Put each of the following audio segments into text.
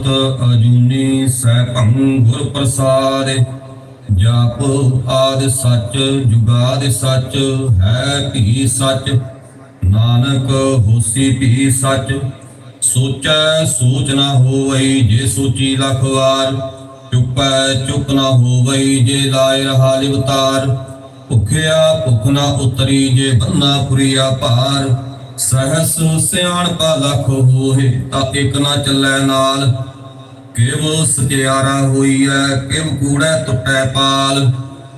ਅਜੂਨੀ ਸੈਭੰ ਗੁਰ ਪ੍ਰਸਾਦ ਜਪ ਆਦ ਸੱਚ, ਜੁਗਾਦ ਸੱਚ, ਹੈ ਭੀ ਸੱਚ, ਨਾਨਕ ਹੋਸੀ ਭੀ ਸੱਚ, ਸੋਚੈ ਸੋਚ ਨਾ ਹੋਵਈ ਜੇ ਸੋਚੀ ਲੱਖ ਵਾਰ, ਚੁੱਪੈ ਚੁੱਪ ਨਾ ਹੋਵਈ ਜੇ ਲਾਇ ਰਹਾ ਲਿਵਤਾਰ, ਭੁਖਿਆ ਭੁਖ ਨਾ ਉਤਰੀ ਜੇ ਬੰਨਾ ਪੁਰੀਆ ਭਾਰ ਸਹਸ ਸਿਆਣਪਾ ਲੱਖ ਹੋਏ, ਤਾਂ ਇਕ ਨਾ ਚੱਲੈ ਨਾਲ। ਕਿਵ ਸਤਿਆਰਾ ਹੋਈਐ, ਕਿਵ ਕੂੜੈ ਟੁੱਟੈ ਪਾਲ।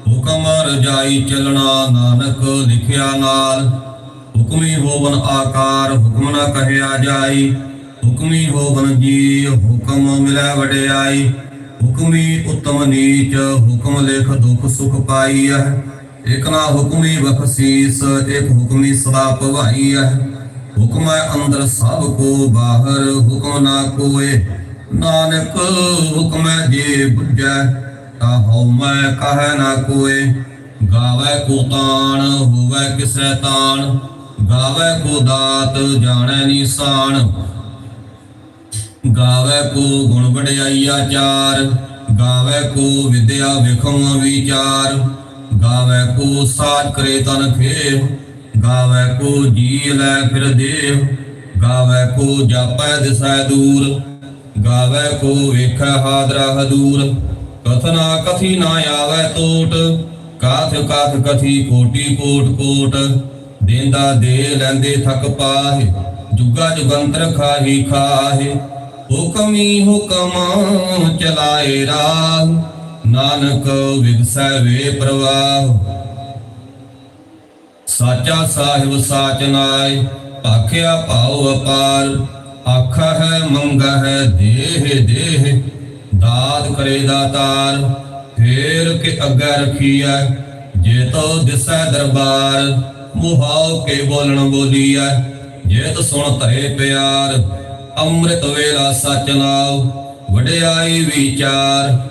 ਹੁਕਮ ਰਜਾਈ ਚੱਲਣਾ ਨਾਨਕ ਲਿਖਿਆ ਨਾਲ। ਹੁਕਮੀ ਹੋਵਨ ਆਕਾਰ, ਹੁਕਮ ਨਾ ਕਹਿਆ ਜਾਈ। ਹੁਕਮੀ ਹੋਵਨ ਜੀ ਹੁਕਮ ਮਿਲੈ ਵਡਿਆਈ। ਹੁਕਮੀ ਉਤਮ ਨੀਚ, ਹੁਕਮ ਲਿਖ ਦੁਖ ਸੁਖ ਪਾਈ ਹੈ ਇਕ ਨਾ ਹੁਕਮੀ ਬਖਸ਼ੀਸ, ਇਕ ਹੁਕਮੀ ਸਦਾ ਭਵਾਈਐ ਹੁਕਮ ਹੈ ਅੰਦਰ ਸਭ ਕੋ ਬਾਹਰ, ਹੁਕਮ ਨਾ ਕੋਏ। ਨਾਨਕ ਹੁਕਮ ਜੇ ਬੁਝੈ, ਤਾ ਹਉ ਮੈਂ ਕਹੈ ਨਾ ਕੋਏ। ਗਾਵੇ ਕੋ ਤਾਣ, ਹੋਵੇ ਕਿਸੈ ਤਾਣ। ਗਾਵੇ ਕੋ ਦਾਤ, ਜਾਣੈ ਨਿਸ਼ਾਨ ਗਾਵੇ ਕੋ ਗੁਣ ਵਡਿਆਈ ਆਚਾਰ ਗਾਵੇ ਕੋ ਵਿਦਿਆ ਵਿਖਮ ਵਿਚਾਰ। ਗਾਵੇ ਕੋ ਸਾਚ ਕਰੇ ਤਨ ਖੇ ਗਾਵੇ ਕੋ ਜੀ ਲੈ ਫਿਰ ਦੇਵ ਗਾਵੇ ਕੋ ਜਾਪੈ ਦਿਸੈ ਦੂਰ, ਗਾਵੇ ਕੋ ਵੇਖੈ ਹਾਦਰਾ ਹਦੂਰ। ਕਥਨਾ ਕਥੀ ਨਾ ਆਵੇ ਟੋਟ ਕਾਥ ਕਾਥ ਕਥੀ ਕੋਟੀ ਕੋਟ ਕੋਟ। ਦੇਂਦਾ ਦੇ ਲੈਂਦੇ ਥਕ ਪਾਹੇ, ਜੁਗਾ ਜੁਗੰਤਰ ਖਾਹੀ ਖਾਹੇ। ਹੁਕਮੀ ਹੁਕਮ ਚਲਾਏ ਰਾਹ ਨਾਨਕ ਵਿਗਸੈ ਵੇ ਪ੍ਰਵਾਹ। ਸਾਚਾ ਸਾਹਿਬ ਸਾਚ ਨਾਇ ਭਾਖਿਆ ਭਾਉ ਅਪਾਰ। ਆਖਾ ਹੈ ਮੰਗਾ ਹੈ ਦੇਹ ਦੇਹ, ਦਾਤ ਕਰੇ ਦਾਤਾਰ। ਫੇਰ ਕੇ ਅੱਗੇ ਰਖੀਐ, ਜੇ ਤੋ ਦਿਸੈ ਦਰਬਾਰ। ਮੁਹਾਉ ਕੇ ਬੋਲਣ ਬੋਲੀਐ, ਜੇ ਤੋ ਸੁਣ ਧਰੇ ਪਿਆਰ। ਅੰਮ੍ਰਿਤ ਵੇਲਾ ਸਚ ਨਾਉ, ਵਡਿਆਈ ਵਿਚਾਰ।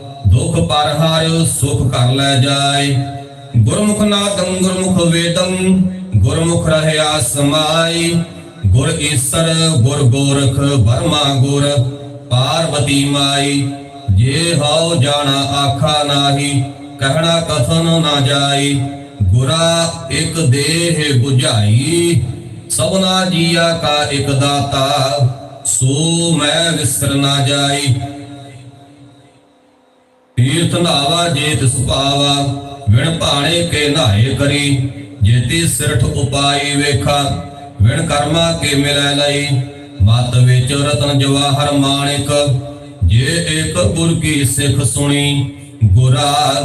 ਦੁਖ ਪਰ ਹਾਰਿਓ ਸੁਖ ਕਰ ਲੈ ਜਾਏ। ਗੁਰਮੁਖ ਨਾਦੰ, ਗੁਰਮੁਖ ਵੇਦੰ, ਗੁਰਮੁਖ ਰਹਿਆ ਸਮਾਈ। ਗੁਰ ਈਸਰ, ਗੁਰ ਗੋਰਖ ਬਰਮਾ ਗੁਰ, ਪਾਰਵਤੀ ਮਾਈ। ਜੇ ਹਉ ਜਾਣਾ ਆਖਾ ਨਾਹੀ, ਕਹਿਣਾ ਕਥਨ ਨਾ ਜਾਈ। ਗੁਰਾ ਇੱਕ ਦੇਹ 부ਝਾਈ ਸਭਨਾ ਜੀਆ ਕਾ ਇੱਕ ਦਾਤਾ। ਸੋ ਮੈਂ ਵਿਸਰ ਨਾ ਜਾਈ। ਤੀਰਥ ਨਾਵਾ ਜੇ ਤਿਸ ਪਾਵਾ ਵਿਣ ਭਾਣੇ ਕੇ ਨਾਏ ਕਰੀ, ਜੇਤੀ ਸਿਰਠ ਉਪਾਈ ਵੇਖਾ, ਵਿਣ ਕਰਮਾ ਕੇ ਮਿਲੈ ਲਈ, ਮਤ ਵਿੱਚ ਰਤਨ ਜਵਾਹਰ ਮਾਣਿਕ, ਜੇ ਇੱਕ ਗੁਰ ਕੀ ਸਿੱਖ ਸੁਣੀ, ਗੁਰਾ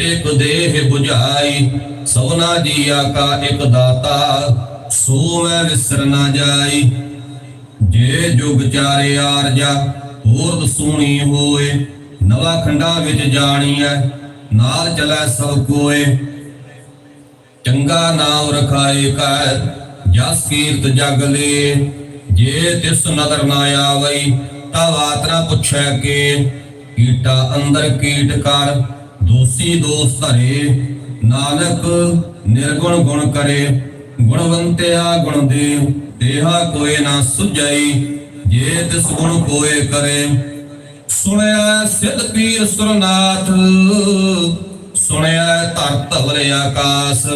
ਇੱਕ ਦੇਹ 부ਝਾਈ ਸਭਨਾ ਜੀਆ ਕਾ ਇੱਕ ਦਾਤਾ, ਸੋ ਮੈਂ ਵਿਸਰ ਨਾ ਜਾਈ। ਜੇ ਜੁਗ ਚਾਰੇ ਆਰਜਾ, ਹੋਰ ਦਸੂਣੀ ਹੋਏ ਨਵਾ ਖੰਡਾ ਵਿੱਚ ਜਾਣੀਐ ਨਾਲ ਚਲੈ ਸਭ ਕੋਏ। ਚੰਗਾ ਨਾਮ ਰਖਾਏ ਕੈ ਜਸ ਕੀਰਤ ਜਗ ਲੇ। ਜੇ ਤਿਸ ਨਦਰ ਨਾ ਆਵਈ, ਤਾ ਬਾਤ ਪੁੱਛੈ ਕੇ। ਕੀਟਾ ਅੰਦਰ ਕੀਟ ਕਰ, ਦੋਸੀ ਦੋਸ ਧਰੇ। ਨਾਨਕ ਨਿਰਗੁਣ ਗੁਣ ਕਰੇ, ਗੁਣਵੰਤਿਆ ਗੁਣ ਦੇ। ਦੇਹਾ ਕੋਏ ਨਾ ਸੁਝਈ, ਜੇ ਤਿਸ ਗੁਣ ਕੋਏ ਕਰੇ। ਸੁਣਿਆ ਸਿਧ ਪੀਰ ਸੁਰਨਾਥ, ਸੁਣਿਆ ਧਰਤ ਧਵਲ ਆਕਾਸ,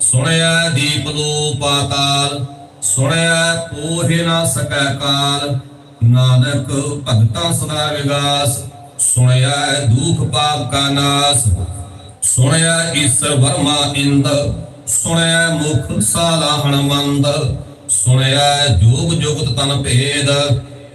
ਸੁਣਿਆ ਦੀਪ ਦੋ ਪਾਤਾਲ, ਸੁਣਿਆ ਪੋਹਿ ਨਾ ਸਕੈ ਕਾਲ, ਨਾਨਕ ਭਗਤਾਂ ਸਦਾ ਵਿਗਾਸ, ਸੁਣਿਆ ਦੁਖ ਪਾਪ ਕਾ ਨਾਸ, ਸੁਣਿਆ ਈਸ਼ਰ ਵਰਮਾ ਇੰਦ, ਸੁਣਿਆ ਮੁਖ ਸਾਲਾਹਣ ਮੰਦ ਸੁਣਿਆ ਜੋਗ ਜੁਗਤ ਤਨ ਭੇਦ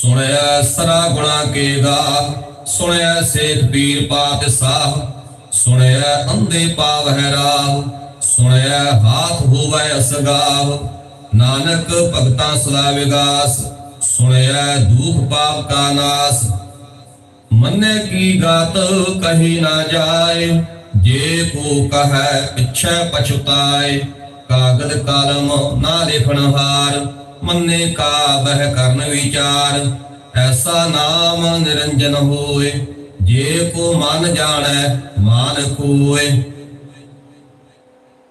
ਸੁਣਿਆ ਸਰਾ ਗੁਣਾ ਕੇ ਗਾ ਸੁਣਿਆ ਸੇਖ ਪੀਰ ਪਾਤ ਸਾਹ ਸੁਣਿਆ ਅੰਧੇ ਪਾਵਹਿ ਰਾਹ, ਸੁਣਿਆ ਹਾਥ ਹੋਵੈ ਅਸਗਾਵ, ਨਾਨਕ ਭਗਤਾਂ ਸਦਾ ਵਿਗਾਸ, ਸੁਣਿਆ ਦੁਖ ਪਾਪ ਕਾ ਨਾਸ। ਮੰਨੇ ਕੀ ਗਾਤ ਕਹੀ ਨਾ ਜਾਏ, ਜੇ ਕੋ ਕਹੈ ਪਿਛੈ ਪਛਤਾਏ, ਕਾਗਦ ਕਲਮ ਨਾ ਲਿਖਣ ਹਾਰ। ਮੰਨੇ ਕਾ ਬਹਿ ਕਰਨ ਵਿਚਾਰ, ਐਸਾ ਨਾਮ ਨਿਰੰਜਨ ਹੋਏ, ਜੇ ਕੋ ਮਨ ਜਾਣੈ, ਮਾਨ ਕੋਏ।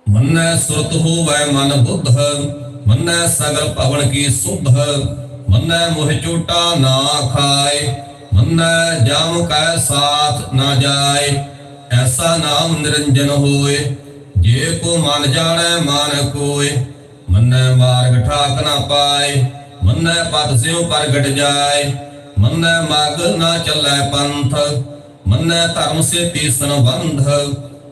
ਮੰਨੈ ਸੁਰਤ ਹੋਵੈ ਮਨ ਬੁੱਧ, ਮੰਨੈ ਸਗਲ ਭਵਨ ਕੀ ਸੁਭ, ਮੰਨੈ ਮੋਹ ਝੂਟਾ ਨਾ ਖਾਏ, ਮੰਨੈ ਜਾਮ ਕੈ ਸਾਥ ਨਾ ਜਾਏ। ਐਸਾ ਨਾਮ ਨਿਰੰਜਨ ਹੋਏ, ਜੇ ਕੋ ਮਨ ਜਾਣੈ, ਮਾਨ ਕੋਏ। ਮੰਨੈ ਮਾਰਗ ਠਾਕ ਨਾ ਪਾਏ, ਮੰਨੈ ਪਦ ਸਿਉ ਪ੍ਰਗਟ ਜਾਏ। ਮੰਨੈ ਮਗ ਨਾ ਚੱਲੈ ਪੰਥ, ਮੰਨੈ ਧਰਮ ਸੇ ਤੀਸਨ ਬੰਧ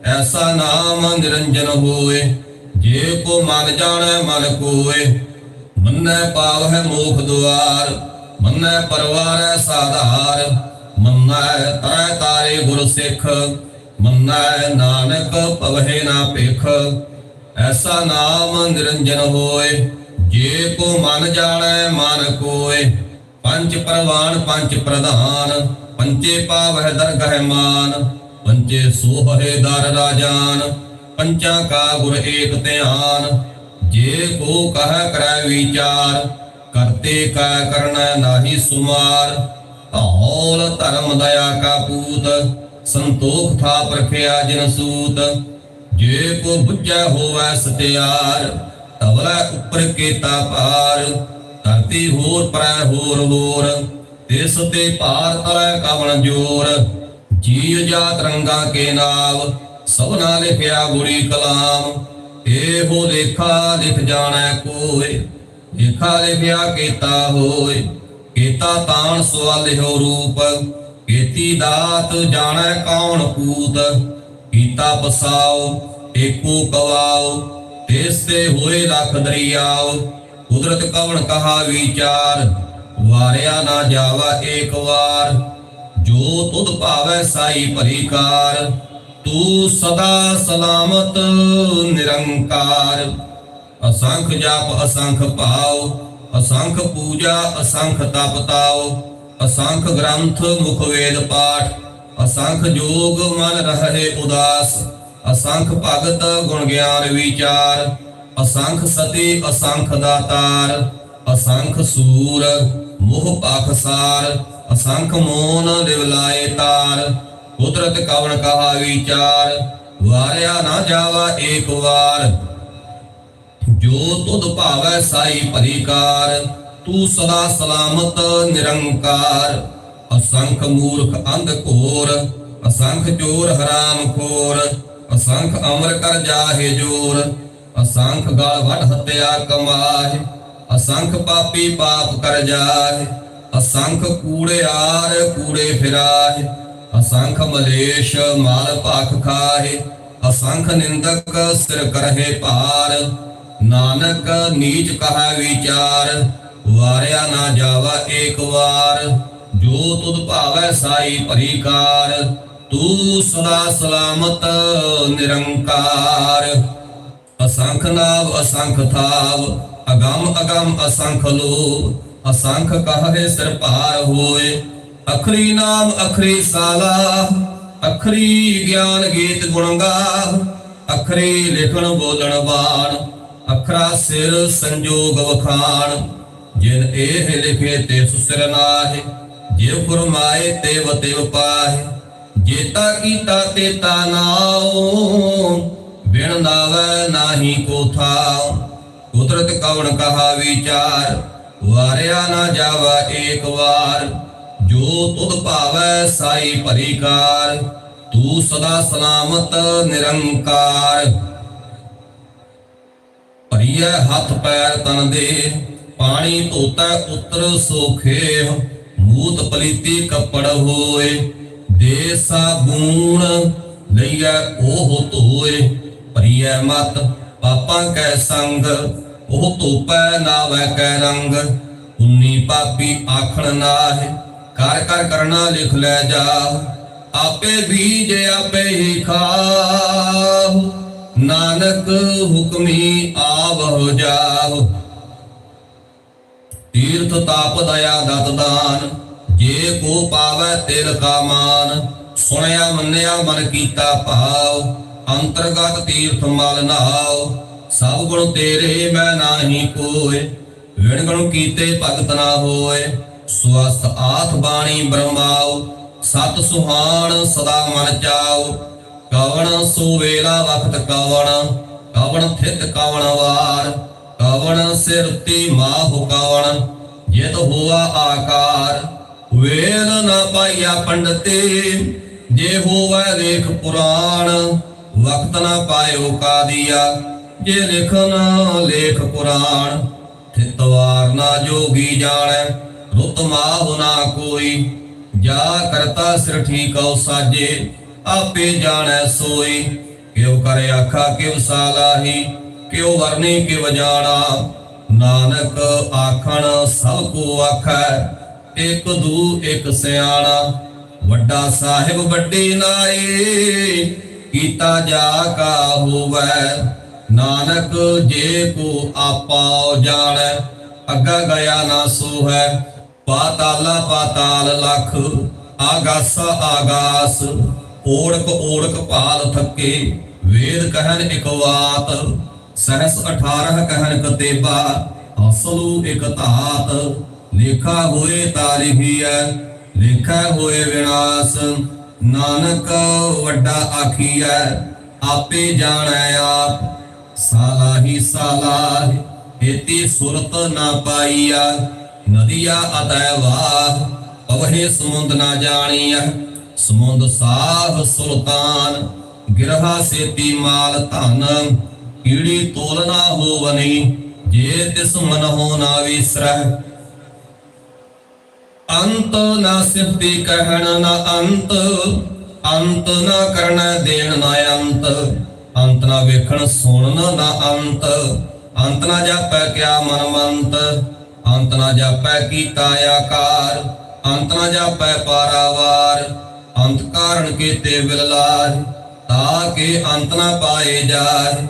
ਐਸਾ ਨਾਮ ਨਿਰੰਜਨ ਹੋਏ, ਜੇ ਕੋ ਮਨ ਜਾਣੈ ਮਨ ਕੋਏ। ਮੰਨੈ ਪਾਵਹਿ ਮੋਖ ਦੁਆਰ, ਮੰਨੈ ਪਰਵਾਰੈ ਸਾਧਾਰ। ਮੰਨੈ ਤਰੈ ਤਾਰੇ ਗੁਰ ਸਿੱਖ, ਮੰਨੈ ਨਾਨਕ ਪਵਹਿ ਨਾ ਭੇਖ। ਐਸਾ ਨਾਮ ਨਿਰੰਜਨ ਹੋਏ, ਜੇ ਕੋ ਮਨ ਜਾਣੈ ਮਨ ਕੋਏ। ਪੰਜ ਪ੍ਰਵਾਨ, ਪੰਜ ਪ੍ਰਧਾਨ ਪੰਚੇ ਪਾਵਹਿ ਦਰਗਹਿ ਮਾਨ ਪੰਚੇ ਸੋਹੇ ਦਰ ਰਾਜਾਨ, ਪੰਚਾਂ ਕਾ ਗੁਰ ਏਕ ਧਿਆਨ। ਜੇ ਕੋ ਕਹ ਕਰੈ ਵਿਚਾਰ, ਕਰਤੇ ਕਾ ਕਰਨਾ ਨਾਹੀ ਸੁਮਾਰ। ਧੌਲ ਧਰਮ ਦਇਆ ਕਾ ਪੂਤ, ਸੰਤੋਖ ਥਾ ਪ੍ਰਖਿਆ ਜਿਨ ਸੂਤ। ਜੇ ਕੋ ਬੁੱਝੈ ਹੋਵੈ ਸਤਿਆਰ, ਤਵਲਾ ਉੱਪਰ ਕੇਤਾ ਪਾਰ ਧਰਤੀ ਹੋਰ ਪਰੈ ਹੋਰ ਹੋਰ ਤਿਸ ਤੇ ਭਾਰ ਤਲੈ ਕਵਣ ਜੋਰ ਜੀਵ ਜਾਤ ਰੰਗਾ ਕੇ ਨਾਮ ਸਭਨਾ ਲਿਖਿਆ ਗੁਰੀ ਕਲਾਮ, ਇਹੋ ਲੇਖਾ ਲਿਖ ਜਾਣੈ ਕੋਏ ਲੇਖਾ ਲਿਖਿਆ ਕੀਤਾ ਹੋਏ ਕੀਤਾ ਤਾਣ ਸਵਾਲਿਓ ਰੂਪ, ਕੀਤੀ ਦਾਤ ਜਾਣੈ ਕੌਣ ਕੂਤ ਕੀਤਾ ਪਸਾਓ ਏਕੋ ਕਵਾਓ ਤਿਸ ਤੇ ਹੋਏ ਲੱਖ ਦਰਿਆਓ, ਕੁਦਰਤ ਕਵਣ ਕਹਾ ਵਿਚਾਰ, ਵਾਰਿਆ ਨਾ ਜਾਵਾ ਏਕ ਵਾਰ, ਜੋ ਤੁਧ ਭਾਵੈ ਸਾਈ ਭਰੀਕਾਰ ਤੂੰ ਸਦਾ ਸਲਾਮਤ ਨਿਰੰਕਾਰ। ਅਸੰਖ ਜਾਪ, ਅਸੰਖ ਭਾਉ, ਅਸੰਖ ਪੂਜਾ, ਅਸੰਖ ਤਪ ਤਾਉ, ਅਸੰਖ ਗ੍ਰੰਥ ਮੁਖ ਵੇਦ ਪਾਠ ਅਸੰਖ ਜੋਗ ਮਨ ਰਹੇ ਉਦਾਸ, ਅਸੰਖ ਭਗਤ ਗੁਣ ਗਿਆਨ ਵਿਚਾਰ, ਅਸੰਖ ਸਤੀ, ਅਸੰਖ ਦਾਤਾਰ, ਅਸੰਖ ਸੂਰ, ਮੋਹ ਪਾਖਸਾਰ, ਅਸੰਖ ਮੋਨ ਲਿਵ ਤਾਰ, ਕੁਦਰਤ ਕਵਣ ਕਹਾ ਵਿਚਾਰ, ਵਾਰਿਆ ਨਾ ਜਾਵਾ ਏਕ ਵਾਰ। ਜੋ ਤੁਧ ਭਾਵੈ ਸਾਈ ਭਰੀਕਾਰ, ਤੂੰ ਸਦਾ ਸਲਾਮਤ ਨਿਰੰਕਾਰ। ਅਸੰਖ ਮੂਰਖ ਅੰਧ ਘੋਰ, ਅਸੰਖ ਚੋਰ ਹਰਾਮ ਖੋਰ, ਅਸੰਖ ਅਮਰ ਕਰ ਜਾਹੇ ਜੋਰ, ਅਸੰਖ ਗਾਲ ਵੱਢ ਹੱਤਿਆ ਕਮਾਏ ਅਸੰਖ ਪਾਪੀ ਪਾਪ ਕਰ ਜਾਏ ਅਸੰਖ ਕੂੜਿਆਰ ਕੂੜੇ ਫਿਰਾਏ ਅਸੰਖ ਮਲੇਸ਼ ਮਾਲ ਭਾਖ ਖਾਏ ਅਸੰਖ ਨਿੰਦਕ ਸਿਰ ਕਰਹੇ ਭਾਰ, ਨਾਨਕ ਨੀਚ ਕਹਾ ਵਿਚਾਰ, ਵਾਰਿਆ ਨਾ ਜਾਵਾ ਏਕ ਵਾਰ। ਜੋ ਤੁਧ ਭਾਵੈ ਸਾਈ ਭਰੀਕਾਰ ਤੂੰ ਸਦਾ ਸਲਾਮਤ ਨਿਰੰਕਾਰ। ਅਸੰਖ ਨਾਵ, ਅਸੰਖ ਥਾਵ, ਅਗੰਮ ਅਗੰਮ, ਅਸੰਖ ਲੋ ਅਸੰਖ ਕਹੇ ਸਿਰ ਭਾਰ ਹੋਏ, ਅਖਰੀ ਨਾਮ, ਅਖਰੀ ਸਾਲਾ। ਅਖਰੀ ਗਿਆਨ ਗੀਤ ਗੁਣਗਾ, ਅਖਰੀ ਲਿਖਣ ਬੋਲਣ ਬਾਣ। ਅਖਰਾ ਸਿਰ ਸੰਜੋਗ ਵਖਾਣ, ਜਿਨ ਇਹ ਲਿਖੇ ਤੇ ਸੁਸਰ ਨਾਹਿ। ਜੇ ਫਰਮਾਏ ਤੇ ਵਤਿਵ ਪਾਹਿ ਜੇਤਾ ਕੀਤਾ ਤੇਤਾ ਨਾਉ ਬਿਨ ਨਾਵੈ ਨਾਹੀ ਕੋ ਥਾਉ ਕੁਦਰਤ ਕਵਣ ਕਹਾ ਵਿਚਾਰ, ਵਾਰਿਆ ਨਾ ਜਾਵਾ ਏਕ ਵਾਰ। ਜੋ ਤੁਧ ਭਾਵੈ ਸਾਈ ਭਰੀਕਾਰ ਤੂੰ ਸਦਾ ਸਲਾਮਤ ਨਿਰੰਕਾਰ। ਭਰੀਐ ਹੱਥ ਪੈਰ ਤਨ ਦੇ, ਪਾਣੀ ਧੋਤਾ ਉਤਰ ਸੋਖੇ ਭੂਤ ਪਲੀਤੀ ਕੱਪੜ ਹੋਏ ਦੇ ਸਾਬੂਨ ਲਈਐ ਉਹ ਧੋਏ, ਭਰੀਐ ਮਤ, ਪਾਪਾਂ ਕੈ ਸੰਗ, ਉਹ ਧੋਪੈ ਨਾਵੈ ਕੈ ਰੰਗ। ਉਨੀ ਪਾਪੀ ਆਖਣ ਨਾਹਿ ਕਰ ਕਰ ਕਰਨਾ ਲਿਖ ਲੈ ਜਾ। ਆਪੇ ਬੀਜ ਆਪੇ ਹੀ ਖਾਹੁ, ਨਾਨਕ ਹੁਕਮੀ ਆਵਹੁ ਜਾਹੁ। ਤੀਰਥ ਤਾਪ ਦਇਆ ਦਤ ਦਾਨ ਜੇ ਕੋ ਪਾਵੈ ਤਿਲ ਕਾ ਮਾਨ, ਸੁਣਿਆ, ਮੰਨਿਆ, ਮਨ ਕੀਤਾ ਭਾਵ, ਅੰਤਰਗਤ ਤੀਰਥ ਮਲ ਨਾਉ, ਸਭ ਗੁਣ ਤੇਰੇ ਮੈਂ ਨਾਹੀ ਕੋਏ ਵਿਣ ਗੁਣ ਕੀਤੇ ਭਗਤ ਨਾ ਹੋਏ ਸਵਸਤ ਆਥ ਬਾਣੀ ਬ੍ਰਹਮਾਉ, ਸਤ ਸੁਹਾਣ ਸਦਾ ਮਨ ਚਾਉ, ਕਵਣ ਸੋ ਵੇਲਾ ਵਖਤ ਕਵਣ ਕਵਣ ਥਿਤ ਕਵਣ ਵਾਰ, ਕਵਣ ਸਿਰ ਤੇ ਮਾਹੁ ਕਵਣ, ਜਿਤ ਹੋਆ ਆਕਾਰ ਵੇਲ ਨਾ ਪਾਈਆ ਪੰਡਤੇ, ਜੇ ਹੋਵੇ ਲੇਖ ਪੁਰਾਣ, ਵਕਤ ਨਾ ਪਾਇਓ ਕਾਦੀਆ, ਜੇ ਲਿਖਨ ਲੇਖ ਪੁਰਾਣ ਥਿਤਵਾਰ ਨਾ ਜੋਗੀ ਜਾਣੈ, ਰੁਤ ਮਾਹੁ ਨਾ ਕੋਈ, ਜਾ ਕਰਤਾ ਸਿਰ ਠੀਕਉ ਸਾਜੇ, ਆਪੇ ਜਾਣੈ ਸੋਈ, ਕਿਉ ਕਰੇ ਆਖਾ ਕਿਵ ਸਾਲਾਹੀ ਕਿਉ ਵਰਨੀ ਕਿਵ ਜਾਣਾ, ਨਾਨਕ ਆਖਣ ਸਭ ਕੋ ਆਖੈ ਇਕ ਦੂ, ਇਕ ਸਿਆਣਾ ਵੱਡਾ ਸਾਹਿਬ ਵੱਡੀ ਨਾਏ, ਕੀਤਾ ਜਾ ਕਾ ਹੋਵੈ। ਨਾਨਕ ਜੇ ਕੋ ਆਪਾ ਜਾਣੈ ਅੱਗਾ ਗਿਆ ਨਾ ਸੋਹੈ। ਪਾਤਾਲਾ ਪਾਤਾਲ ਲਖ, ਆਗਾਸ ਆਗਾਸ। ਓੜਕ ਓੜਕ ਭਾਲ ਥੱਕੇ, ਵੇਦ ਕਹਿਣ ਇਕ ਵਾਤ। ਸਹਸ 18 ਕਹਿਨ ਕਤੇਬਾ, ਅਸਲੂ ਇਕ ਧਾਤ। ਲੇਖਾ ਹੋਏ ਤਾ ਲਿਖੀਐ ਲੇਖਾ ਹੋਏ ਵਿਨਾਸ਼। ਨਾਨਕ ਵੱਡਾ ਆਖੀਐ ਆਪੇ ਜਾਣੈ ਆਪ। ਸਾਲਾਹੀ ਸਾਲਾਹ ਇਤੀ ਸੁਰਤ ਨਾ ਪਾਈਆ ਨਦੀਆ ਅਤੈ ਵਾਹ, ਪਵਹਿ ਸਮੁੰਦ ਨਾ ਜਾਣੀਐ। ਸਮੁੰਦ ਸਾਹ ਸੁਲਤਾਨ, ਗਿਰਹਾ ਸੇਤੀ ਮਾਲ ਧਨ। ਕੀੜੀ ਤੋਲ ਨਾ ਹੋਵਨੀ, ਜੇ ਤਿਸ ਮਨ ਹੋ ਨਾ ਵਿਸਰਹਿ ਅੰਤ ਨਾ ਸਿਫਤੀ ਕਹਿਣ ਨਾ ਅੰਤ ਅੰਤ ਨਾ ਕਰਨ ਦੇਣ ਨਾ ਅੰਤ। ਅੰਤ ਨਾ ਵੇਖਣ ਸੁਣਨ ਨਾ ਅੰਤ। ਅੰਤ ਨਾ ਜਾਪੈ ਕਿਆ ਮਨ ਮੰਤ। ਅੰਤ ਨਾ ਜਾਪੈ ਕੀਤਾ ਆਕਾਰ। ਅੰਤ ਨਾ ਜਾਪੈ ਪਾਰਾਵਾਰ। ਅੰਤ ਕਾਰਨ ਕੀਤੇ ਵਿਲਲਾਰ ਤਾ ਕੇ ਅੰਤ ਨਾ ਪਾਏ ਜਾਏ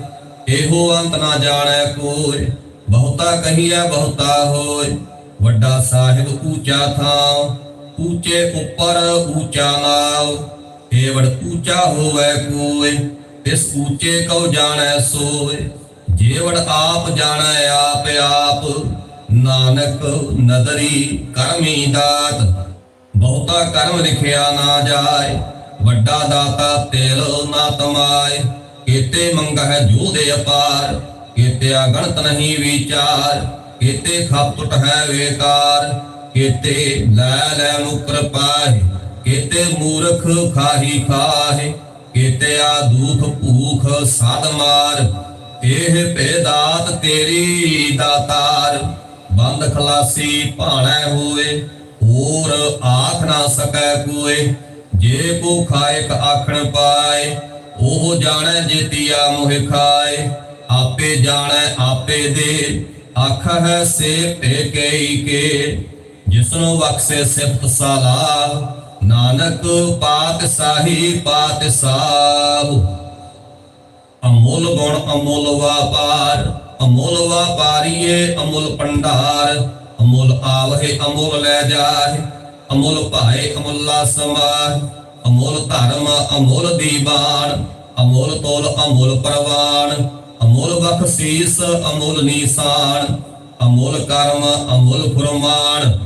ਇਹੋ ਅੰਤ ਨਾ ਜਾਣੈ ਕੋਈ ਬਹੁਤਾ ਕਹੀਐ ਬਹੁਤਾ ਹੋਏ ਵੱਡਾ ਸਾਹਿਬ ਊਚਾ ਥਾਂ, ਊਚੇ ਉੱਪਰ ਊਚਾ ਨਾਉ ਏਵੜ ਊਚਾ ਹੋਵੇ ਕੋਏ ਇਸ ਊਚੇ ਕਉ ਜਾਣੈ ਸੋਏ ਜੇਵੜ ਆਪ ਜਾਣੈ ਆਪ ਆਪ, ਨਾਨਕ ਨਦਰੀ ਕਰਮੀ ਦਾਤ। ਬਹੁਤਾ ਕਰਮ ਲਿਖਿਆ ਨਾ ਜਾਏ, ਵੱਡਾ ਦਾਤਾ ਤੇਲ ਨਾ ਤਮਾਏ। ਕੀਤੇ ਮੰਗਹਿ ਜੋਦੇ ਅਪਾਰ ਕੀਤੇ ਅਗਣਤ ਨਹੀਂ ਵਿਚਾਰ। ਕੀਤੇ ਖਪ ਹੈ ਵੇਕਾਰ, ਕੀਤੇ ਲੈ ਲੈ ਮੁਕਰ ਪਾਏ, ਕੀਤੇ ਮੂਰਖ ਖਾਹੀ ਖਾਹੇ, ਕੀਤੇ ਆ ਦੁਖ ਭੂਖ ਸਾਧ ਮਾਰ, ਇਹ ਭੇਦਾਤ ਤੇਰੀ ਦਾਤਾਰ ਬੰਦ ਖਲਾਸੀ ਭਾਣੈ ਹੋਏ ਹੋਰ ਆਖ ਨਾ ਸਕੈ ਕੋਏ, ਜੇ ਕੋ ਖਾਇਕ ਆਖਣ ਪਾਏ, ਉਹ ਜਾਣੈ ਜੇਤੀਆ ਮੋਹਿ ਖਾਏ। ਆਪੇ ਜਾਣੈ, ਆਪੇ ਦੇ ਆਖ ਹੈ ਸੇ ਭੇ ਕੇ, ਜਿਸਨੂੰ ਬਖਸ਼ੇ ਸਿਫਤ ਸਾਲਾ, ਨਾਨਕ ਪਾਤ ਸਾਹੀ ਪਾਤ ਅਮੁੱਲ ਗੁਣ ਅਮੁੱਲ ਵਾਪਾਰ, ਅਮੁੱਲ ਵਾਪਾਰੀਏ ਅਮੁੱਲ ਪੰਡਾਰ ਅਮੁੱਲ ਆਵਹਿ ਅਮੁੱਲ ਲੈ ਜਾਏ ਅਮੁੱਲ ਭਾਏ ਅਮੁੱਲਾ ਸਮਾਹ, ਅਮੁੱਲ ਧਰਮ ਅਮੁੱਲ ਦੀਵਾਨ, ਅਮੁੱਲ ਤੋਲ ਅਮੁੱਲ ਪ੍ਰਵਾਨ। ਅਮੁੱਲ ਬਖਸ਼ੀਸ ਅਮੁੱਲ ਨੀਸਾਨ ਅਮੁੱਲ ਕਰਮ, ਅਮੁੱਲ ਫੁਰਮਾਨ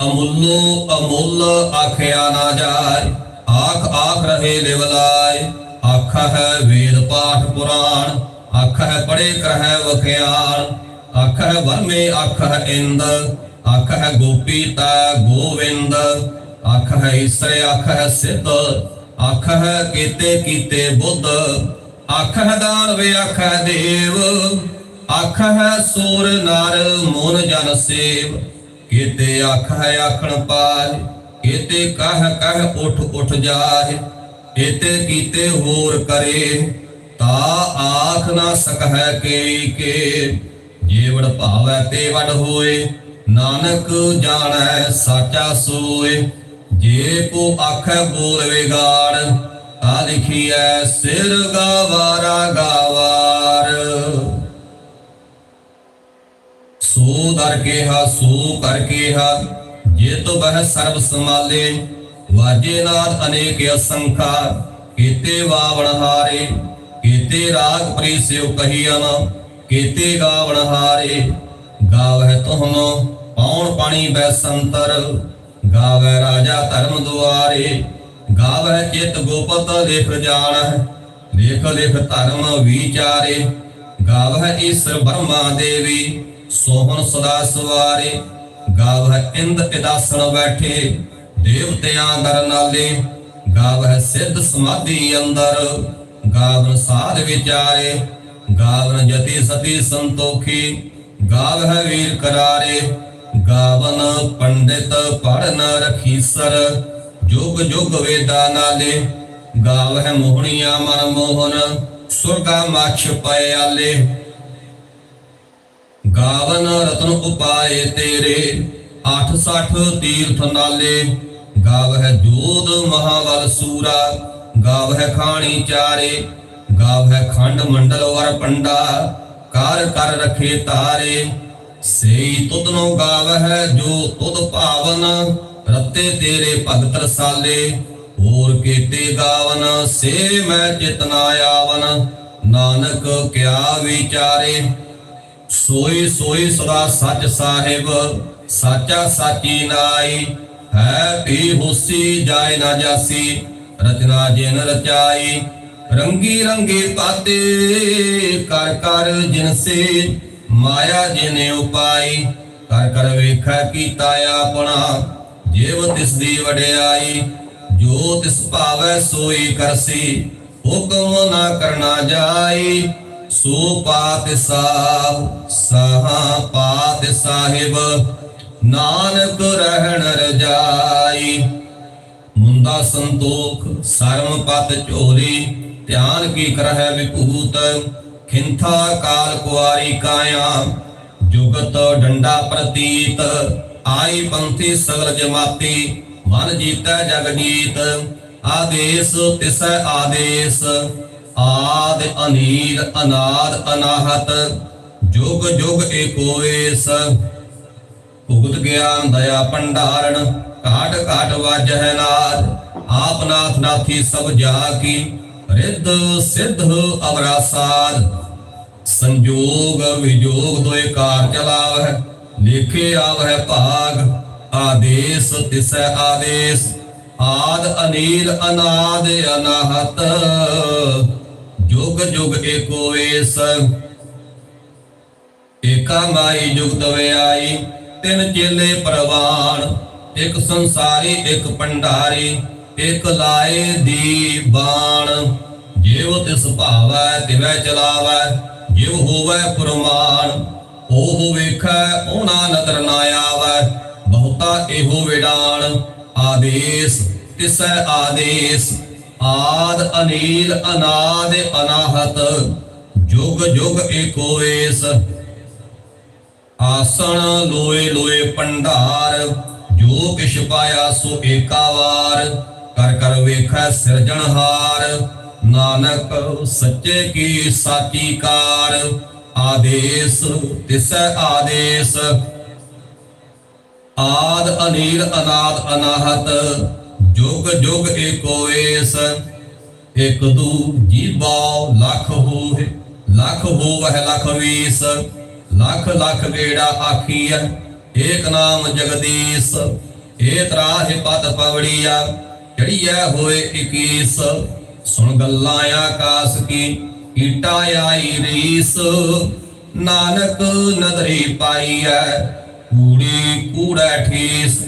ਅਮੁੱਲੋ ਅਮੁੱਲ ਆਖਿਆ ਨਾ ਜਾਏ, ਆਖ ਆਖ ਰਹੇ ਲਿਵਲਾਏ। ਆਖ ਹੈ ਵੇਦ ਪਾਠ ਪੁਰਾਣ ਆਖ ਹੈ ਪੜੇ ਕਰਹਿ ਵਖਿਆਨ ਆਖ ਹੈ ਵਰਮੇ ਆਖ ਹੈ ਇੰਦ ਆਖ ਹੈ ਗੋਪੀ ਤਾ ਗੋਵਿੰਦ। ਆਖ ਹੈ ਈਸਰ ਆਖ ਹੈ ਸਿੱਧ ਆਖ ਹੈ ਕੀਤੇ ਕੀਤੇ ਬੁੱਧ। ਆਖ ਹੈ ਦਾਨਵੇ ਆਖ ਹੈ ਦੇਵ ਆਖ ਹੈ ਸੂਰ ਨਰ ਮੋਨ ਜਨ ਸੇਵ। ਕੀਤੇ ਆਖ ਆਖਣ ਪਾਏ ਕੇਤੇ ਕਹ ਕਹ ਉਠ ਉਠ ਜਾਏ ਕੇਤੇ ਕੀਤੇ ਹੋਰ ਕਰੇ, ਤਾ ਆਖ ਨਾ ਸਕੈ ਕੇ ਕੇ ਜੀਵੜ ਭਾਵੈ ਤੇ ਵਡ ਹੋਏ, ਨਾਨਕ ਜਾਣੈ ਸਾਚਾ ਸੋਏ। ਜੇ ਕੋ ਆਖੈ ਬੋਲ ਵਿਗਾੜ ਲਿਖੀ ਲਿਖੀਐ, ਸਿਰ ਗਵਾਰਾ ਗਾਵਾਰ। ਸੋ ਦਰ ਕੇਹਾ, ਸੋ ਕਰ ਕੇਹਾ, ਜੇ ਤੋ ਬਹਿ ਸਰਬ ਸਮਾਲੇ ਵਾਜੇ ਨਾਦ ਅਨੇਕ ਅਸੰਖਾ, ਕੀਤੇ ਵਾਵਣ ਹਾਰੇ, ਕੀਤੇ ਰਾਗ ਪ੍ਰੀਸਿਓ ਕਹੀਨ ਕੀਤੇ ਗਾਵਣ ਹਾਰੇ। ਗਾਵਹਿ ਤੁਹਨੋ ਪੌਣ ਪਾਣੀ ਬੈ ਸੰਤਰ ਗਾਵੈ ਰਾਜਾ ਧਰਮ ਦੁਆਰੇ। ਗਾਵਹਿ ਚਿਤ ਗੋਪਤ ਲਿਖ ਜਾਣ ਲਿਖ ਲਿਖ ਧਰਮ ਵਿਚਾਰੇ। ਗਾਵਹਿ ਈਸਰ ਬ੍ਰਹਮਾ ਦੇਵੀ, ਸੋਹਣ ਸਦਾ ਸਵਾਰੇ। ਗਾਵਹਿ ਇੰਦ ਇਦਾਸਣ ਬੈਠੇ, ਦੇਵਤਿਆਂ ਦਰ ਨਾਲੇ। ਗਾਵਹਿ ਸਿੱਧ ਸਮਾਧੀ ਅੰਦਰ, ਗਾਵਨ ਸਾਧ ਵਿਚਾਰੇ। ਗਾਵਨ ਜਤੀ ਸਤੀ ਸੰਤੋਖੀ, ਗਾਵਹਿ ਵੀਰ ਕਰਾਰੇ। ਗਾਵਨ ਪੰਡਿਤ ਪੜਨ ਰਖੀਸਰ ਜੁਗ ਜੁਗ ਵੇਦਾ ਨਾਲੇ ਗਾਵਹਿ ਮੋਹਣੀਆਂ ਮਨ ਮੋਹਨ, ਸੁਰਗਾ ਮਛ ਪਿਆਲੇ ਗਾਵਨ ਰਤਨ ਉਪਾਏ ਤੇਰੇ 860 ਤੀਰਥ ਨਾਲੇ। ਗਾਵਹਿ ਜੋਧ ਮਹਾਵਲ ਸੂਰਾ ਗਾਵਹਿ ਖਾਣੀ ਚਾਰੇ। ਗਾਵਹਿ ਖੰਡ ਮੰਡਲ ਵਰ ਪੰਡਾ ਕਰ ਕਰ ਰਖੇ ਤਾਰੇ। ਸੇਈ ਤੁਧਨੋ ਗਾਵਹਿ ਜੋ ਤੁਧ ਭਾਵਨ ਰਤੇ ਤੇਰੇ ਭਗਤ ਰਸਾਲੇ ਹੋਰ ਕੀਤੇ ਗਾਵਨ, ਸੇ ਮੈਂ ਚਿਤਨਾ ਆਵਨ। ਨਾਨਕ ਕਿਆ ਵਿਚਾਰੇ ਸੋਈ ਸੋਈ ਸਦਾ ਸੱਚ ਸਾਹਿਬ, ਸਾਚਾ ਸਾਚੀ ਨਾਈ। ਹੈ ਵੀ ਹੋਸੀ ਜਾਏ ਨਾ ਜਾਸੀ, ਰਚਨਾ ਜਿਨ ਰਚਾਈ। ਰੰਗੀ ਰੰਗੇ ਪਾਤੇ, ਕਰ ਕਰ ਜਿਨ ਸੇ, ਮਾਇਆ ਜਿਨ ਉਪਾਈ। ਕਰ ਕਰ ਵੇਖੈ ਕੀਤਾ ਆਪਣਾ ਜਿਵ ਤਿਸ ਦੀ ਵਡਿਆਈ, ਜੋ ਤਿਸ ਭਾਵੈ ਸੋਈ ਕਰਸੀ, ਹੁਕਮ ਨਾ ਕਰਨਾ ਜਾਈ, ਸੋ ਪਾਤ ਸਾਹਿਬ, ਸਹਾ ਪਾਤ ਸਾਹਿਬ, ਨਾਨਕ ਰਹਿਣ ਰਜਾਈ। ਮੁੰਦਾ ਸੰਤੋਖ, ਸਰਮ ਪਤ ਝੋਰੀ ਧਿਆਨ ਕੀ ਕਰਹਿ ਵਿਭੂਤ, ਖਿੰਥਾ ਕਾਲ ਕੁਆਰੀ ਕਾਇਆ, ਜੁਗਤ ਡੰਡਾ ਪ੍ਰਤੀਤ ਆਈ ਪੰਥੀ ਸਗਲ ਜਮਾਤੀ, ਮਨ ਜੀਤੈ ਜਗਜੀਤ ਆਦੇਸ ਤਿਸੈ ਆਦੇਸ, ਆਦ ਅਨੀਲ ਅਨਾਦ ਅਨਾਹਤ, ਜੁਗ ਜੁਗ ਏਕੋ ਭੁਗਤ ਗਿਆਨ ਦਇਆ ਭੰਡਾਰਨ ਘਾਟ ਘਾਟ ਵਾਜਹਿ ਨਾਦ, ਆਪ ਨਾਥ ਨਾਥੀ ਸਭ ਜਾ ਕੀ ਰਿੱਧ ਸਿੱਧ ਅਵਰਾ ਸੰਜੋਗ ਵਿਜੋਗ ਦੋਇ ਕਾਰ ਚਲਾਵਹਿ ਲੇਖੇ ਆਵਹਿ ਭਾਗ, ਆਦੇਸ ਤਿਸੈ ਆਦੇਸ, ਆਦ ਅਨੀਲ ਅਨਾਦ ਅਨਾਹਤ, ਜੁਗ ਜੁਗ ਏਕੋ ਏਸ। ਏਕਾ ਮਾਈ ਜੁਗਤ ਵਿਆਈ ਤਿੰਨ ਚੇਲੇ ਪ੍ਰਵਾਨ ਇੱਕ ਸੰਸਾਰੀ, ਇੱਕ ਪੰਡਾਰੀ, ਇੱਕ ਲਾਏ ਦੀ ਬਾਣ। ਜਿਵ ਤਿਸ ਭਾਵੈ, ਤਿਵੈ ਚਲਾਵੈ, ਜਿਵ ਹੋਵੈ ਪੁਰਮਾਨ ਉਹ ਵੇਖੈ ਉਹਨਾ ਨਦਰ ਨਾ ਆਵੈ। ਬਹੁਤਾ ਇਹੋ ਵਿਡਾਣ, ਆਦੇਸ, ਤਿਸੈ ਆਦੇਸ। ਆਦ ਅਨੀਲ, ਅਨਾਦ ਅਨਾਹਤ, ਜੁਗ ਜੁਗ ਏਕੋ ਏਸ। ਆਸਣ ਲੋਏ ਲੋਏ ਪੰਡਾਰ, ਜੋ ਕਿਛ ਪਾਇਆ ਸੋ ਏਕਾ ਵਾਰ। ਕਰ ਕਰ ਵੇਖੈ ਸਿਰਜਣਹਾਰ, ਨਾਨਕ ਸੱਚੇ ਕੀ ਸਾਚੀ ਕਾਰ। ਆਦੇਸ, ਤਿਸੈ ਆਦੇਸ। ਆਦ ਅਨੀਲ ਅਨਾਦ ਅਨਾਹਤ, ਜੁਗ ਜੁਗ ਏਕੋ ਇਕ ਦੂ ਜੀਵਾ ਲੱਖ ਹੋਏ ਲੱਖ ਹੋਵਹਿ ਲੱਖ ਵੀਸ ਲੱਖ ਲੱਖ ਗੇੜਾ ਆਖੀਐ, ਏਕ ਨਾਮ ਜਗਦੀਸ਼। ਏ ਤਰਾਹਿ ਪਤ ਪਵੜੀਆ ਚੜੀਐ ਹੋਏ 21 ਸੁਣ ਗੱਲਾਂ ਆਕਾਸ ਕੀ ਕੀਟਾ ਆਈ ਰੀਸ। ਨਾਨਕ ਨਦਰੀ ਪਾਈਐ, ਕੂੜੀ ਕੂੜਾ ਠੀਸ।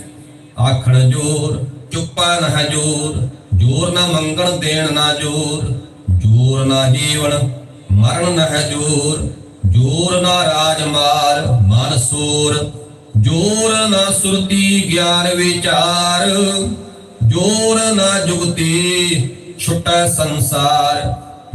ਆਖਣ ਜੋਰ, ਚੁੱਪਾ ਨਾ ਜੋਰ ਜੋਰ ਨਾ ਮੰਗਣ ਦੇਣ ਨਾ ਜੋਰ। ਜੋਰ ਨਾ ਜੀਵਨ, ਮਰਨ ਨਾ ਜੋਰ। ਜੋਰ ਨਾ ਰਾਜ ਮਾਰ, ਮਨ ਸੂਰ। ਜੋਰ ਨਾ ਸੁਰਤੀ ਗਿਆਨ ਵਿਚਾਰ। ਜੋਰ ਨਾ ਜੁਗਤੀ, ਛੁਟੈ ਸੰਸਾਰ।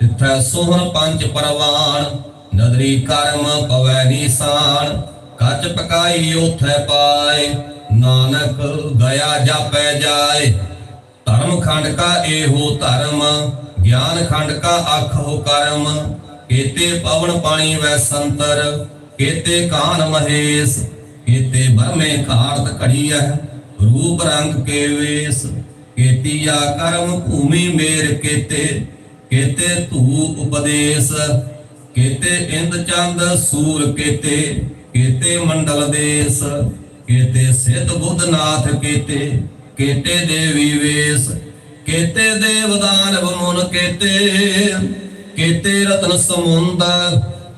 ਤਿੱਥੈ ਸੋਹਣ ਪੰਜ ਪਰਵਾਨ ਨਦਰੀ ਕਰਮ ਪਵੈ ਨੀਸਾਨ ਕੱਚ ਪਕਾਈ ਉਥੈ ਪਾਏ, ਨਾਨਕ ਗਿਆ ਜਾਪੈ ਜਾਏ। ਧਰਮ ਖੰਡ ਕਾ ਇਹੋ ਧਰਮ, ਗਿਆਨ ਖੰਡ ਕਾ ਆਖੋ ਕਰਮ। ਕੇਤੇ ਪਵਨ ਪਾਣੀ ਵੈ ਸੰਤਰ, ਕੇਤੇ ਕਾਨ ਮਹੇਸ਼, ਕੇਤੇ ਬਰਮੇ ਘਾਰਤ ਘੜੀਐ, ਰੂਪ ਰੰਗ ਕੇ ਵੇਸ। ਕੇਤੀਆ ਕਰਮ ਭੂਮੀ ਮੇਰ ਕੇਤੇ ਕੇਤੇ ਧੂ ਉਪਦੇਸ਼, ਕੇਤੇ ਇੰਦ ਚੰਦ ਸੂਰ ਕੇਤੇ ਕੇਤੇ ਮੰਡਲ ਦੇਸ, ਕੇਤੇ ਸਿੱਧ ਬੁੱਧ ਕੇਤੇ ਕੇਤੇ ਦੇਵੀ ਵੇਸ, ਕੇਤੇ ਦੇਵ ਦਾਨਵ ਕੇਤੇ ਕੇਤੇ ਰਤਨ ਸਮੁੰਦ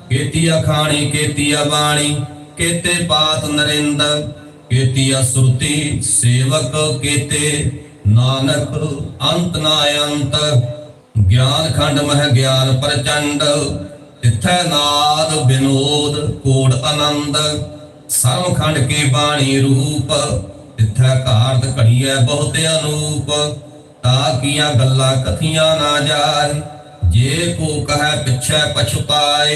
ਕੇਤੀ ਅਖਾਣੀ ਕੇਤੀ ਬਾਣੀ, ਕੇਤੇ ਪਾਤ ਨਰਿੰਦ ਕੇਤੀ ਸੁਰਤੀ ਸੇਵਕ ਕੇਤੇ, ਨਾਨਕ ਅੰਤ ਨਾ ਅੰਤ ਗਿਆਨ ਖੰਡ ਮਹਿ ਗਿਆਨ ਪ੍ਰਚੰਡ, ਤਿੱਥੈ ਨਾਦ ਬਿਨੋਦ ਕੋੜ ਆਨੰਦ। ਸਰਮ ਖੰਡ ਕੀ ਬਾਣੀ ਰੂਪ, ਤਿੱਥੈ ਘਾਰਤ ਘੜੀਐ ਬਹੁਤ ਅਨੂਪ। ਤਾ ਕੀਆਂ ਗੱਲਾਂ ਕਥੀਆਂ ਨਾ ਜਾਏ, ਜੇ ਕੋ ਕਹੈ ਪਿਛੈ ਪਛਤਾਏ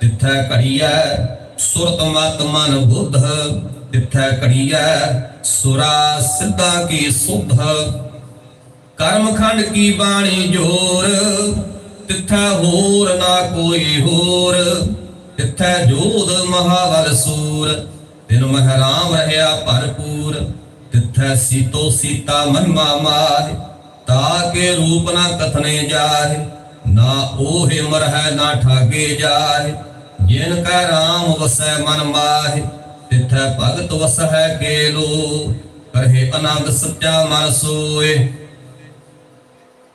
ਤਿੱਥੈ ਘੜੀਐ ਸੁਰਤ ਮਤ ਮਨ ਬੁੱਧ, ਤਿੱਥੈ ਘੜੀਐ ਸੁਰਾ ਸਿੱਧਾ ਕੀ ਸੁਧ। ਕਰਮ ਖੰਡ ਕੀ ਬਾਣੀ ਜੋਰ? ਤਿੱਥੈ ਹੋਰ ਨਾ ਕੋਈ ਹੋਰ। ਤਿੱਥੈ ਜੋਦ ਮਹਾਵਲ ਸੂਰ। ਤਿਨ ਮਹਿ ਰਾਮ ਰਹਾ ਭਰਪੂਰ। ਤਿੱਥੈ ਸੀਤੋ ਸੀਤਾ ਮਹਿਮਾ ਮਾਹਿ। ਤਾ ਕੇ ਰੂਪ ਨਾ ਕਥਨੇ ਜਾਹਿ। ਨਾ ਉਹੇ ਮਰਹਿ ਨਾ ਠਾਗੇ ਜਾਹਿ। ਜਿਨ ਕੈ ਰਾਮ ਵਸੈ ਮਨ ਮਾਹਿ। ਤਿਥੈ ਭਗਤ ਵਸਹਿ ਕੇਲੋ ਕਹੇ ਆਨੰਦ ਸੱਚਾ ਮਨ ਸੋਏ।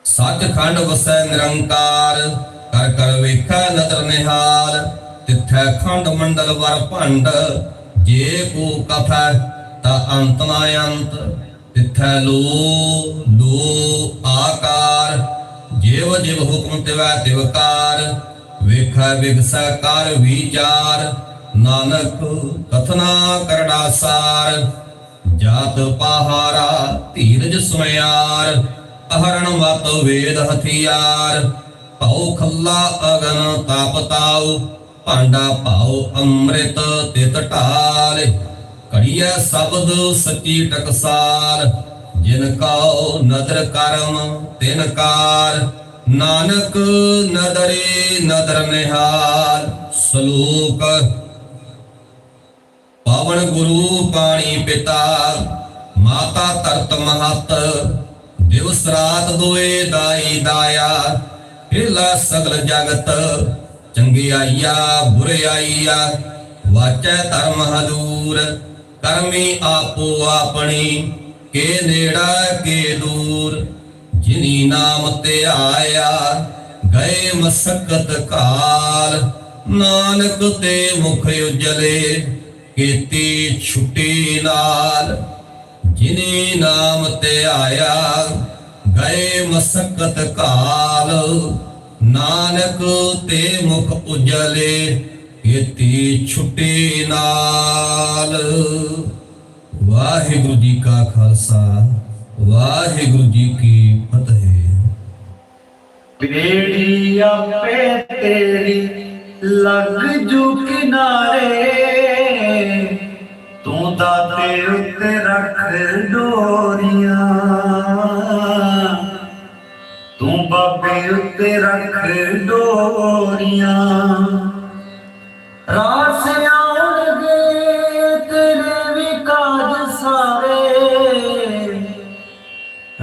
ਸੱਚਖੰਡ ਵਸੈ ਨਿਰੰਕਾਰ, ਕਰ ਕਰ ਵੇਖੈ ਨਦਰ ਨਿਹਾਲ, ਤਿੱਥੈ ਖੰਡ ਮੰਡਲ ਵਰ ਭੰਡ, ਜੇ ਕੋ ਕਥੈ ਤਾ ਅੰਤ ਨਾ ਅੰਤ, ਤਿੱਥੈ ਲੋ ਲੋ ਆਕਾਰ, ਜਿਵ ਜਿਵ ਹੁਕਮ ਤਿਵੈ ਤਿਵਕਾਰ ਵੇਖੈ ਵਿਗਸੈ ਕਰ ਵਿਚਾਰ, ਨਾਨਕ ਕਥਨਾ ਕਰੜਾ ਸਾਰ, ਜਾਤ ਪਹਾਰਾ ਧੀਰਜ ਸੁਮਿਆਰ ਅਹਰਣ ਮਤ ਵੇਦ ਹਥਿਆਰ। ਭਉ ਖੱਲਾ ਅਗਨ ਤਾਪ ਤਾਉ ਭਾਂਡਾ ਭਾਉ ਅੰਮ੍ਰਿਤ ਤਿਤ ਢਾਲ। ਕੜੀਐ ਸ਼ਬਦ ਸੱਚੀ ਟਕਸਾਲ, ਜਿਨ ਕਉ ਨਦਰ ਕਰਮ ਤਿਨ ਕਾਰ। ਨਾਨਕ ਨਦਰੇ ਨਦਰ ਨਿਹਾਲ, ਸ਼ਲੋਕ। ਪਾਵਨ ਗੁਰੂ ਪਾਣੀ ਪਿਤਾ, ਮਾਤਾ ਤਰਤ ਮਹਤ ਦਿਵਸ ਰਾਤ ਦੋਏ ਦਾਈ ਦਾਇਆ, ਹਿਲਾ ਸਗਲ ਜਗਤ ਚੰਗਿਆਈਆ ਬੁਰਿਆਈਆ ਵਾਚੈ ਧਰਮ ਹਦੂਰ ਕਰਮੀ ਆਪੋ ਆਪਣੀ, ਕੇ ਨੇੜਾ ਕੇ ਦੂਰ, ਜਿਨੀ ਨਾਮ ਤੇ ਆਇਆ, ਗਏ ਮਸਕਤ ਕਾਲ, ਨਾਨਕ ਤੇ ਮੁਖ ਉਜਲੇ, ਕੀਤੀ ਛੁੱਟੀ ਨਾਲ। ਜਿਨੇ ਨਾਮ ਤੇ ਆਇਆ, ਗਏ ਮਸਕਤ ਕਾਲ। ਨਾਨਕ ਤੇ ਮੁਖ ਉਜਲੇ ਕੀਤੀ ਛੁੱਟੀ ਨਾਲ। ਵਾਹਿਗੁਰੂ ਜੀ ਕਾ ਖਾਲਸਾ, ਵਾਹਿਗੁਰੂ ਜੀ ਕੀ ਫਤਿਹ। ਬੇੜੀ ਆਪੇ ਤੇਰੀ, ਲੱਗ ਜੂ ਕਿਨਾਰੇ। ਦਾਤੇ ਉੱਤੇ ਰੱਖ ਡੋਰੀਆਂ। ਤੂੰ ਬਾਬੇ ਉੱਤੇ ਰੱਖ ਡੋਰੀਆਂ। ਰਾਸ ਆਉਣਗੇ ਤੇਰੇ ਵੀ ਕਾਜ ਸਾਰੇ।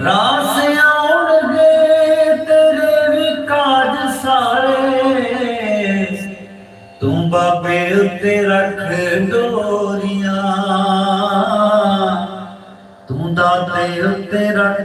ਰਾਸ ਆਉਣਗੇ ਤੇਰੇ ਵੀ ਕਾਜ ਸਾਰੇ। ਤੂੰ ਬਾਬੇ ਉੱਤੇ ਰੱਖ ਦਾਤੇ ਉੱਤੇ ਰੱਖ